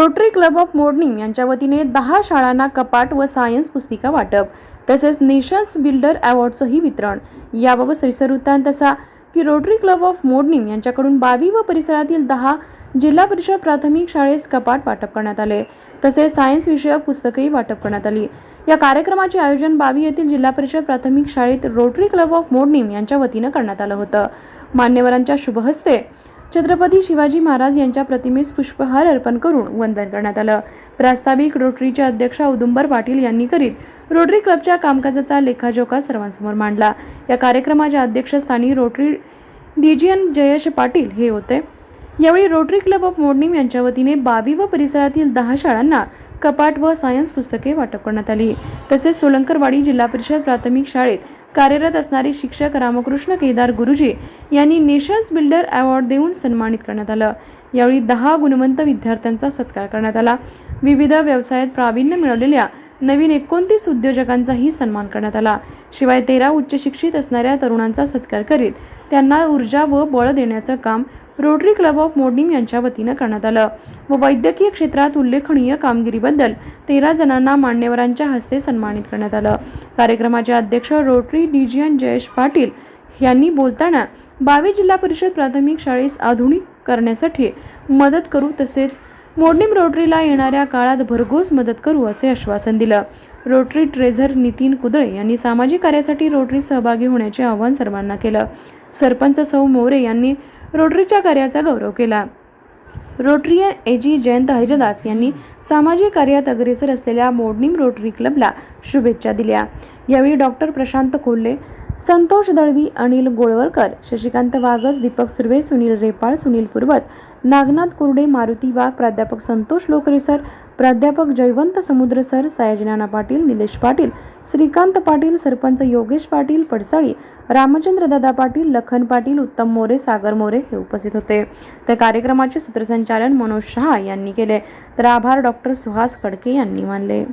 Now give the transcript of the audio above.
Rotary club of morning यांच्या वतीने दहा शाळांना कपाट व सायन्स पुस्तिका वाटप तसेच नेशन्स बिल्डर अवॉर्डचंही वितरण. याबाबत सविस्तर वृत्तांत असा की रोटरी क्लब ऑफ मोर्निंग यांच्याकडून बावी व परिसरातील दहा जिल्हा परिषद प्राथमिक शाळेस कपाट वाटप करण्यात आले. तसेच सायन्स विषयक पुस्तकही वाटप करण्यात आली. या कार्यक्रमाचे आयोजन बावी येथील जिल्हा परिषद प्राथमिक शाळेत रोटरी क्लब ऑफ मोडणीम यांच्या वतीनं करण्यात आलं होतं. मान्यवरांच्या शुभहस्ते छत्रपती शिवाजी महाराज यांच्या प्रतिमेस पुष्पहार अर्पण करून वंदन करण्यात आलं. प्रास्ताविक रोटरीच्या अध्यक्ष औदुंबर पाटील यांनी करीत रोटरी क्लबच्या कामकाजाचा लेखाजोखा सर्वांसमोर मांडला. या कार्यक्रमाच्या अध्यक्षस्थानी रोटरी डीजीएन जयेश पाटील हे होते. यावेळी रोटरी क्लब ऑफ मोडणीम यांच्या वतीने बावी व परिसरातील दहा शाळांना कपाट व सायन्स पुस्तके वाटप करण्यात आली. तसेच सोलंकरवाडी जिल्हा परिषद प्राथमिक शाळेत कार्यरत असणारे शिक्षक रामकृष्ण केदार गुरुजी यांनी नेशन्स बिल्डर अवॉर्ड देऊन सन्मानित करण्यात आलं. यावेळी दहा गुणवंत विद्यार्थ्यांचा सत्कार करण्यात आला. विविध व्यवसायात प्रावीण्य मिळवलेल्या नवीन एकोणतीस उद्योजकांचाही सन्मान करण्यात आला. शिवाय तेरा उच्च शिक्षित असणाऱ्या तरुणांचा सत्कार करीत त्यांना ऊर्जा व बळ देण्याचं काम रोटरी क्लब ऑफ मोडणीम यांच्या वतीनं करण्यात आलं. व वैद्यकीय क्षेत्रात उल्लेखनीय कामगिरीबद्दल तेरा जणांना मान्यवरांच्या हस्ते सन्मानित करण्यात आलं. कार्यक्रमाचे अध्यक्ष रोटरी डीजीएन जयेश पाटील यांनी बोलताना बावी जिल्हा परिषद प्राथमिक शाळेस आधुनिक करण्यासाठी मदत करू तसेच मोडणीम रोटरीला येणाऱ्या काळात भरघोस मदत करू असे आश्वासन दिलं. रोटरी ट्रेझर नितीन कुदळे यांनी सामाजिक कार्यासाठी रोटरी सहभागी होण्याचे आवाहन सर्वांना केलं. सरपंच सौ मोरे यांनी रोटरीच्या कार्याचा गौरव केला. रोटरीयन एजी जयंत हरिदास यांनी सामाजिक कार्यात अग्रेसर असलेल्या मोडणीम रोटरी क्लबला शुभेच्छा दिल्या. यावेळी डॉक्टर प्रशांत कोल्हे संतोष दळवी अनिल गोळवरकर शशिकांत वागस दीपक सुर्वे सुनील रेपाळ सुनील पूर्वत नागनाथ कुर्डे मारुती वाघ प्राध्यापक संतोष लोकरे सर प्राध्यापक जयवंत समुद्र सर सयाजीनाना पाटील निलेश पाटील श्रीकांत पाटील सरपंच योगेश पाटील पडसाळी रामचंद्र दादा पाटील लखन पाटील उत्तम मोरे सागर मोरे हे उपस्थित होते. त्या कार्यक्रमाचे सूत्रसंचालन मनोज शहा यांनी केले. तर आभार डॉक्टर सुहास कडके यांनी मानले.